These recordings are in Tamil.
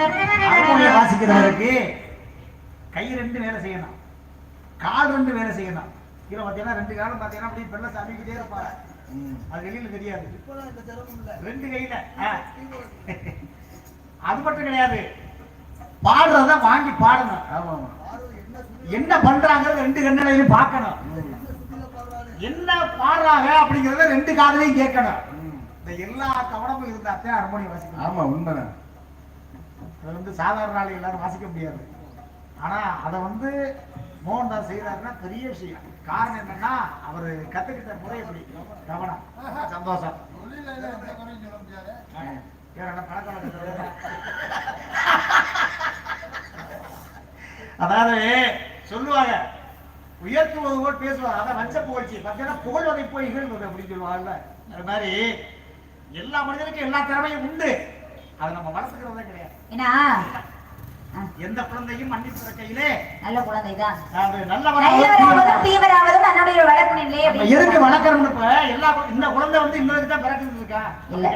ஹார்மோனியம் வாசிக்கிறவருக்கு கை ரெண்டு வேலை செய்யணும். கால் ரெண்டு வேலை செய்யணும். கீழே பார்த்தீங்கன்னா ரெண்டு காலம் பார்த்தீங்கன்னா அப்படியே பெல்ல சாமிக்கிட்டே இருப்பாரு. அது வெளியில தெரியாது. ரெண்டு கையில. அது மட்டும் கிடையாது. பாடுறத வாங்கி பாடணும். என்ன பண்றாங்கிறத ரெண்டு கண்ணிலையும் பார்க்கணும். என்ன பாடுறாங்க அப்படிங்கறத ரெண்டு காதலையும் கேட்கணும். இந்த எல்லா கவனமும் இருந்தாத்தான் ஹார்மோனியம் வாசிக்கணும். ஆமா உண்மைதான். அது வந்து சாதாரண ஆளு எல்லாரும் வாசிக்க முடியாது. ஆனா அதை வந்து மோகன்தாஸ் செய்யறாருன்னா பெரிய விஷயம். காரணம் என்னன்னா அவர் கத்துக்கிட்ட முறை எப்படி? கவனம். சந்தோஷம்? அதாவது சொல்லுவாங்க உயர்த்துவது போல் பேசுவாங்க அதான் வஞ்ச புகழ்ச்சி. பார்த்தீங்கன்னா புகழ்வதை போய் இகழ்வது அப்படின்னு சொல்லுவாங்கல்ல. அது மாதிரி எல்லா மனிதனுக்கும் எல்லா திறமையும் உண்டு. அதை நம்ம வளர்த்துக்கிறதே கிடையாது. ஏன்னா எந்த குழந்தையும் மண்ணி பிறக்கையிலே நல்ல குழந்தைதான். தீவராவதும் தன்னுடைய வளர்ப்பு நம்ம எதுக்கு வளர்க்கறோம்னு இப்ப எல்லா இந்த குழந்தை வந்து இன்னொருக்கு தான் பிறக்குது இருக்கா? இல்ல.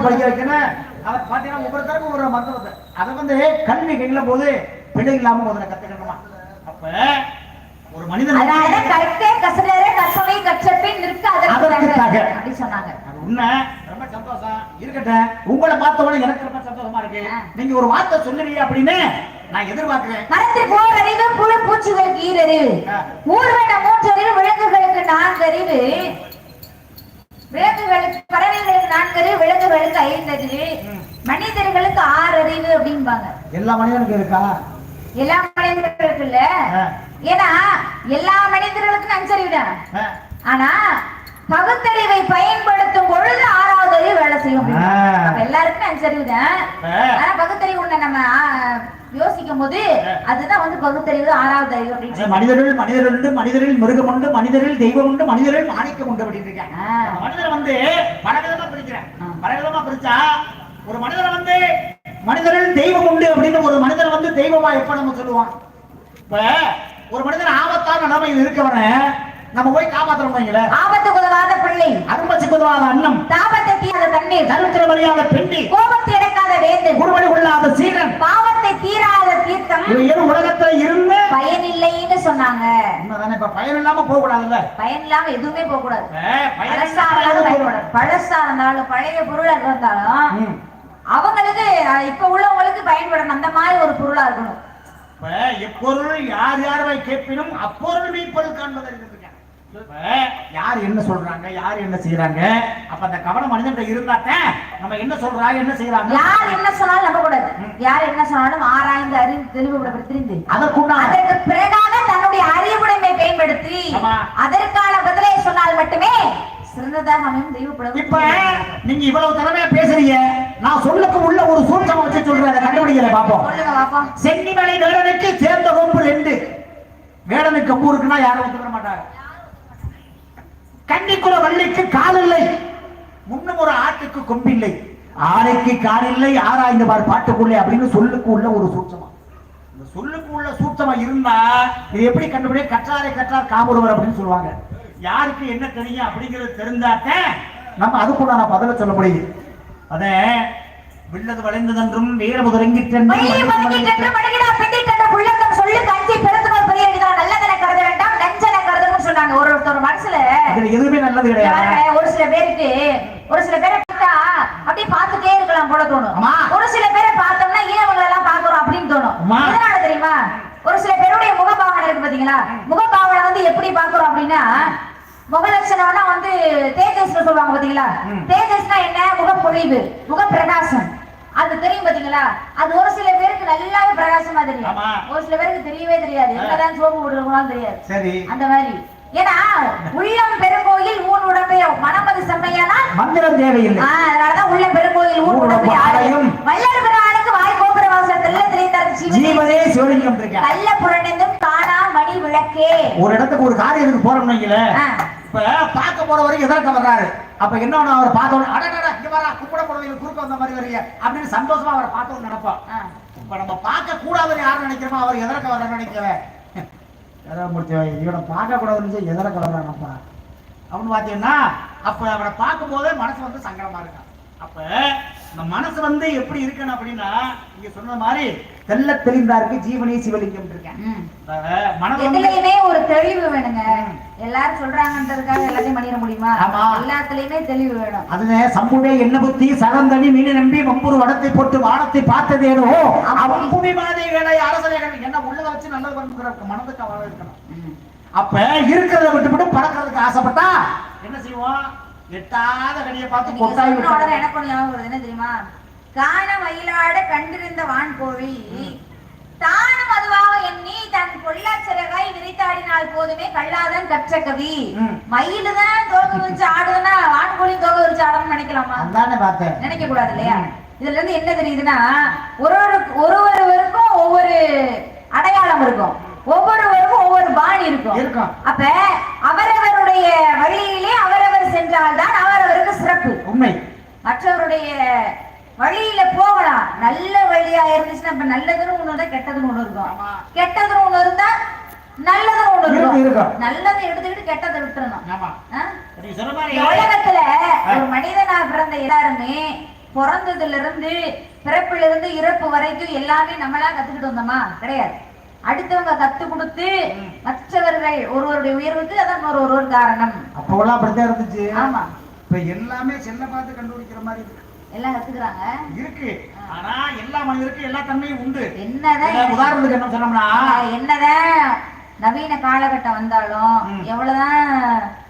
படிக்க வைக்கணும், அதை பாத்தீங்கன்னா ஒவ்வொருத்தருக்கும் ஒரு மருத்துவத்தை. அதை வந்து கல்வி கையில போது பிள்ளை இல்லாம முதல்ல கத்துக்கணுமா அப்ப ஒரு மனிதன் அதனால வந்து- கற்கே கசடரே கற்பவை கற்றபின் நிற்க. அப்படி சொன்னாங்க. அது உண்மை. ரொம்ப சந்தோஷம். இருக்கட்டும். உங்களை பார்த்த உடனே எனக்கு ரொம்ப சந்தோஷமா இருக்கு. ஆ. நீங்க ஒரு வார்த்தை சொல்லுறீங்க அப்படின்னு நான் எதிர்பார்க்கிறேன். மரத்தில் போர் அறிவு புழு பூச்சிகளுக்கு ஈரறிவு. ஊர்வன மூன்றறிவு விலங்குகளுக்கு நான்கறிவு. விலங்குகளுக்கு பறவைகளுக்கு நான்கறிவு விலங்குகளுக்கு ஐந்தறிவு. மனிதர்களுக்கு ஆறு அறிவு அப்படிம்பாங்க. எல்லா மனிதனுக்கும் இருக்கா? எல்லா மனிதர்களுக்கு இல்ல. ஏன்னா எல்லா மனிதர்களுக்கும் அஞ்சறிவு தான் ஆ. ஆனா பகுத்தறிவை பயன்படுத்தும் பொழுது ஆறாவது அறிவு வேலை செய்யும் எல்லாருக்கும் அஞ்சறிவு தான் ஆ. ஆனா பகுத்தறிவு ஒண்ணு நம்ம யோசிக்கும் போது. அதுதான் வந்து பகுத்தறிவு ஆறாவது அறிவு அப்படின்னு. மனிதர்கள் மனிதர்கள் உண்டு மனிதரில் மிருகம் உண்டு மனிதரில் தெய்வம் உண்டு மனிதரில் மாணிக்கம் உண்டு அப்படின்னு இருக்காங்க மனிதரை வந்து பலவிதமா பிரிக்கிறேன். பலவிதமா பிரிச்சா ஒரு மனிதரை வந்து மனிதரில் தெய்வம் உண்டு அப்படின்னு ஒரு மனிதரை வந்து தெய்வமா எப்ப நம்ம சொல்லுவோம் இப்ப ஒரு மனிதன் ஆபத்தான நிலைமையில் இருக்கவன நம்ம போய் காப்பாத்துறோம் வைங்களேன் ஆபத்துக்கு உதவாத பிள்ளை. அரும்பச்சு பொதுவாத அன்னம். தாபத்தை தீராத தண்ணீர். தருத்திர வழியாத பெண்ணி கோபத்தை அடக்காத வேந்தன். குருவடி கொள்ளாத சீரன் பாவத்தை தீராத தீர்த்தம். உலகத்துல இருந்து பயனில்லைன்னு சொன்னாங்க. இப்ப பயன் இல்லாம போக கூடாதுல்ல பயன் இல்லாம எதுவுமே போக கூடாது பழசா இருந்தாலும் பழசா இருந்தாலும் பழைய பொருளா இருந்தாலும். அவங்களுக்கு இப்ப உள்ளவங்களுக்கு பயன்படணும். அந்த மாதிரி ஒரு பொருளா இருக்கணும். இப்ப எப்பொருள் யார் யாரை கேட்பினும் அப்பொருள் மெய்ப்பொருள் காண்பது அறிந்திருக்காங்க. இப்ப யார் என்ன சொல்றாங்க யார் என்ன செய்யறாங்க அப்ப அந்த கவனம் மனிதன் இருந்தாத்தான் நம்ம என்ன சொல்றாங்க என்ன செய்யறாங்க யார் என்ன சொன்னாலும் நம்ப கூடாது. யார் என்ன சொன்னாலும் ஆராய்ந்து அறிந்து தெளிவுபட தெரிந்து. அதற்குண்டான அதற்கு பிறகாக தன்னுடைய அறிவுடைமை பயன்படுத்தி. அதற்கான பதிலை சொன்னால் மட்டுமே சிறந்ததாக அமையும் தெய்வ புலவர் இப்ப நீங்க இவ்வளவு திறமையா பேசுறீங்க. நான் சொல்லுக்கு உள்ள ஒரு சூட்சம் வச்சு சொல்றேன் கண்டுபிடிக்கல பாப்போம். சென்னிமலை வேடனுக்கு சேர்ந்த கொம்பு ரெண்டு. வேடனுக்கு கொம்பு இருக்குன்னா யாரும் ஒத்துக்கிற மாட்டாங்க. கன்னிக்குல வள்ளிக்கு கால் இல்லை. முன்னும் ஒரு ஆட்டுக்கு கொம்பில்லை. ஆரைக்கு கால் இல்லை ஆராய்ந்து பார் பாட்டுக்குள்ளே அப்படின்னு சொல்லுக்கு உள்ள ஒரு சூட்சமா இந்த சொல்லுக்கு உள்ள சூட்சமா இருந்தா இது எப்படி கண்டுபிடி கற்றாரை கற்றார் காமருவர் அப்படின்னு சொல்லுவாங்க. யாருக்கு என்ன தெரியும் அப்படிங்கிறது தெரிஞ்சாக்க நம்ம அதுக்குள்ள நான் பதில சொல்ல முடியும் அதே வில்லது வளைந்ததென்றும் புள்ளக்கம் சொல்லு கஞ்சி பெருத்துமல் பெரிய நல்லதனை கருத வேண்டாம் நஞ்சனை கருதணும்னு சொன்னாங்க. ஒரு ஒருத்தர் மனசுல எதுவுமே நல்லது கிடையாது. பாருங்க, ஒரு சில பேருக்கு ஒரு சில பேரை பார்த்தா அப்படியே பார்த்துட்டே இருக்கலாம் போல தோணும். ஒரு சில பேரை பார்த்தோம்னா ஏன் இவங்களை எல்லாம் பாக்குறோம் அப்படின்னு தோணும். எதனால தெரியுமா? ஒரு சில பேருடைய முகபாவனை இருக்கு பாத்தீங்களா? முகபாவனை வந்து எப்படி பாக்குறோம் அப்படின்னா முகலட்சணம்னா வந்து தேஜஸ்னு சொல்லுவாங்க பாத்தீங்களா. தேஜஸ்னா என்ன? முகப்பொழிவு முகப்பிரகாசம். அது தெரியும் பாத்தீங்களா? அது ஒரு சில பேருக்கு நல்லாவே பிரகாசமா தெரியும். ஒரு சில பேருக்கு தெரியவே தெரியாது. என்னதான் சோப்பு விடுறவங்களாம் தெரியாது. சரி. அந்த மாதிரி. ஏன்னா உள்ளம் பெருங்கோயில் ஊன் உடம்பை மனமது செம்மையானால் மந்திரம் தேவையில்லை. ஆ, அதனாலதான் உள்ள பெருங்கோயில் ஊன் உடம்பை ஆலயம் பிரானுக்கு வாய் கோபுர வாசல் தெல்ல தெரிந்தார் ஜீவனே. சிவலிங்கம் கள்ள புறணிந்தும் தானா மணி விளக்கே. ஒரு இடத்துக்கு ஒரு காரியத்துக்கு போறோம்னு. இப்ப பார்க்க போற வரைக்கும் எதற்க வர்றாரு? அப்ப என்ன அவர் பார்த்தோம் அடடா இங்க வரா கும்பிட போறவங்க குறுக்க வந்த மாதிரி வரீங்க அப்படின்னு சந்தோஷமா அவரை பார்த்தோம் நினைப்போம். இப்ப நம்ம பார்க்க கூடாதுன்னு யார் நினைக்கிறோமோ அவர் எதற்க வர நினைக்கிறேன் எதாவது முடிச்ச இவனை பார்க்க கூடாதுன்னு எதற்க வர்றானப்பா அப்படின்னு பாத்தீங்கன்னா அப்ப அவனை பார்க்கும் போதே மனசு வந்து சங்கடமா இருக்கும் அப்ப இந்த மனசு வந்து எப்படி இருக்கணும் அப்படின்னா நீங்க சொன்ன மாதிரி தெல்ல தெளிந்தாருக்கு ஜீவனே சிவலிங்கம் இருக்கேன் எதுலயுமே ஒரு தெளிவு வேணுங்க. எல்லாரும் சொல்றாங்கன்றதுக்காக எல்லாத்தையும் பண்ணிட முடியுமா? ஆமா. எல்லாத்துலயுமே தெளிவு வேணும். அதுல சம்புடைய என்ன புத்தி சகந்தனி மீன் நம்பி மம்பூர் வடத்தை போட்டு வானத்தை பார்த்ததேனோ அவன் புவி மாதிரி வேலை அரசர்கள் என்ன உள்ளத வச்சு நல்லது பண்ணுற மனதுக்கு அவள இருக்கணும். அப்ப இருக்கிறத விட்டுவிட்டு பறக்கிறதுக்கு ஆசைப்பட்டா என்ன செய்வோம்? எட்டாத கடியை பார்த்து கொட்டாய் உடனே எனக்கு ஞாபகம் வருது? என்ன தெரியுமா? காண மயிலாட கண்டிருந்த வான்கோழி தானும் அதுவாக எண்ணி தன் பொல்லாச்சிறகாய் விரித்தாடினால் போதுமே கல்லாதான் கற்ற கவி. மயிலுதான் தோக விரிச்சு ஆடுதுன்னா வான்கோழியும் தோக விரிச்சு ஆடணும்னு நினைக்கலாமா? நினைக்க கூடாது இல்லையா? இதுல இருந்து என்ன தெரியுதுன்னா ஒரு ஒரு ஒருவருக்கும் ஒவ்வொரு அடையாளம் இருக்கும் ஒவ்வொருவருக்கும் ஒவ்வொரு பாணி இருக்கும் இருக்கும். அப்ப அவரவருடைய வழியிலே அவரவர் சென்றால்தான் அவரவருக்கு சிறப்பு உண்மை மற்றவருடைய வழியில போகலாம் நல்ல வழியா இருந்துச்சுன்னா இப்ப நல்லதுன்னு ஒண்ணு இருந்தா கெட்டதுன்னு ஒண்ணு இருக்கும் ஆமா. கெட்டதுன்னு ஒண்ணு இருந்தா இருக்கும். நல்லதை எடுத்துக்கிட்டு கெட்டதை விட்டுறணும். ஆமா. உலகத்துல ஒரு மனிதனா பிறந்த எல்லாருமே பிறந்ததுல இருந்து பிறப்புல இருந்து இறப்பு வரைக்கும் எல்லாமே நம்மளா கத்துக்கிட்டு வந்தோமா? கிடையாது. அடுத்தவங்க கத்து கொடுத்து மற்றவர்கள் ஒருவருடைய உயர்வுக்கு அதான் ஒரு ஒருவர் காரணம். அப்போலாம் அப்படித்தான் இருந்துச்சு. ஆமா. இப்ப எல்லாமே செல்ல பார்த்து கண்டுபிடிக்கிற மாதிரி இருக்கு. எல்லாம் கத்துக்கிறாங்க? இருக்கு. ஆனா எல்லா மனிதருக்கும் எல்லா தன்மையும் உண்டு. என்னதான்? உதாரணத்துக்கு என்ன சொன்னோம்னா என்னதான்? நவீன காலகட்டம் வந்தாலும். எவ்வளவுதான்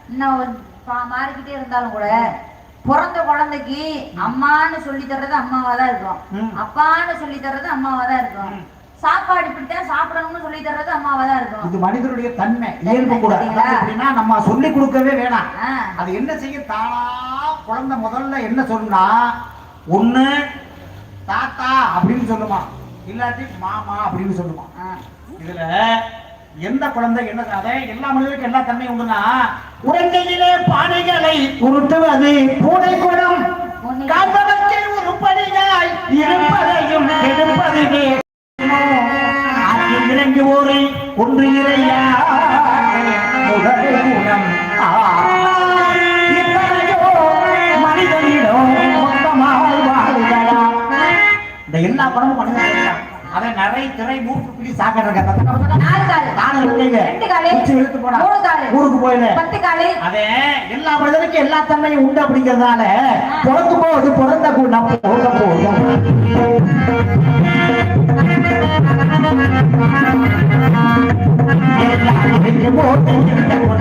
இன்னும் ஒரு பா- மாறிக்கிட்டே இருந்தாலும் கூட பிறந்த குழந்தைக்கு அம்மான்னு சொல்லி தர்றது அம்மாவா தான் இருக்கும். அப்பான்னு சொல்லி தர்றது அம்மாவா தான் இருக்கும். சாப்பாடு இப்படித்தான் சாப்பிடணும்னு சொல்லி தர்றது அம்மாவா தான் இருக்கும். இது மனிதனுடைய தன்மை இயல்பு கூட. எப்படின்னா நம்ம சொல்லி கொடுக்கவே வேணாம். அது என்ன செய்ய தானா குழந்தை முதல்ல என்ன சொல்லுனா ஒண்ணு தாத்தா அப்படின்னு சொல்லுமா. இல்லாட்டி மாமா அப்படின்னு சொல்லுமா. இதுல எந்த குழந்தை என்ன அதை எல்லா மனிதருக்கும் எல்லா தன்மையும் உண்டுனா உறங்கையிலே பானைகளை உருட்டுவது பூனை குணம் பூனை- காப்பதற்கு உருப்படியாய் இருப்பதையும் கெடுப்பதுவே ஆற்றில் இறங்கி ஓரை ஒன்று இறையா குணம் மனிதனிடம். இந்த எல்லா படமும் மனிதன் அதை நிறை திரை மூக்கு பிடி சாக்கிட்டு நாலு காலு. தானே இருக்கீங்க ரெண்டு காலு. உச்சி இழுத்து போனா மூணு காலு. ஊருக்கு போயில பத்து காலு. அதே எல்லா மனிதனுக்கும் எல்லா தன்மையும் உண்டு அப்படிங்கிறதுனால பிறந்து போது பிறந்த குணம் போக பட்ட பட்ட